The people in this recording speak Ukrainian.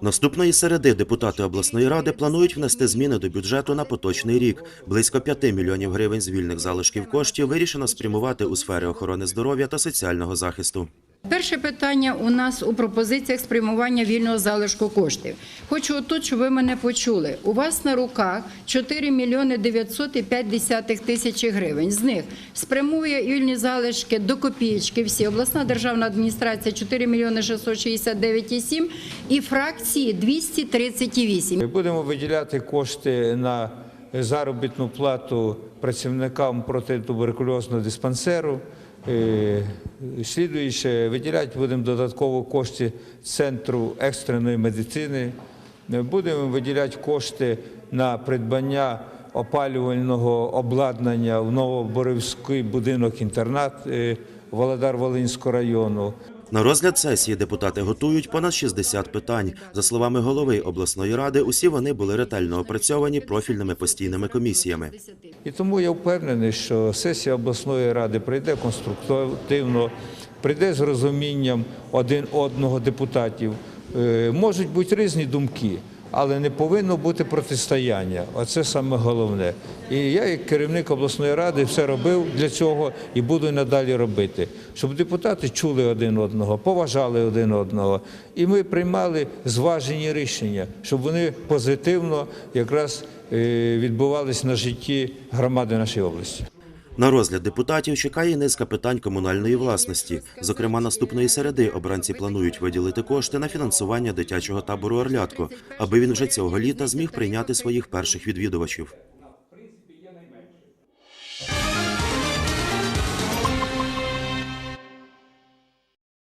Наступної середи депутати обласної ради планують внести зміни до бюджету на поточний рік. Близько 5 мільйонів гривень з вільних залишків коштів вирішено спрямувати у сфері охорони здоров'я та соціального захисту. Перше питання у нас у пропозиціях спрямування вільного залишку коштів. Хочу отут, щоб ви мене почули. У вас на руках 4 мільйони 905 десятих тисячі гривень. З них спрямує вільні залишки до копієчки всі. Обласна державна адміністрація 4 мільйони 669,7 і фракції 238. Ми будемо виділяти кошти на заробітну плату працівникам протитуберкульозного диспансеру. Е, Слідуюче, виділяти будемо додатково кошти Центру екстреної медицини. Е, Будемо виділяти кошти на придбання опалювального обладнання в Новоборовський будинок-інтернат е, Володар-Волинського району. На розгляд сесії депутати готують понад 60 питань. За словами голови обласної ради, усі вони були ретельно опрацьовані профільними постійними комісіями. І тому я впевнений, що сесія обласної ради прийде конструктивно, прийде з розумінням один одного депутатів. Е, Можуть бути різні думки, але не повинно бути протистояння. Оце саме головне. І я, як керівник обласної ради, все робив для цього і буду надалі робити, щоб депутати чули один одного, поважали один одного, і ми приймали зважені рішення, щоб вони позитивно якраз е, відбувались на житті громади нашої області. На розгляд депутатів чекає низка питань комунальної власності. Зокрема, наступної середи обранці планують виділити кошти на фінансування дитячого табору Орлятко, аби він вже цього літа зміг прийняти своїх перших відвідувачів.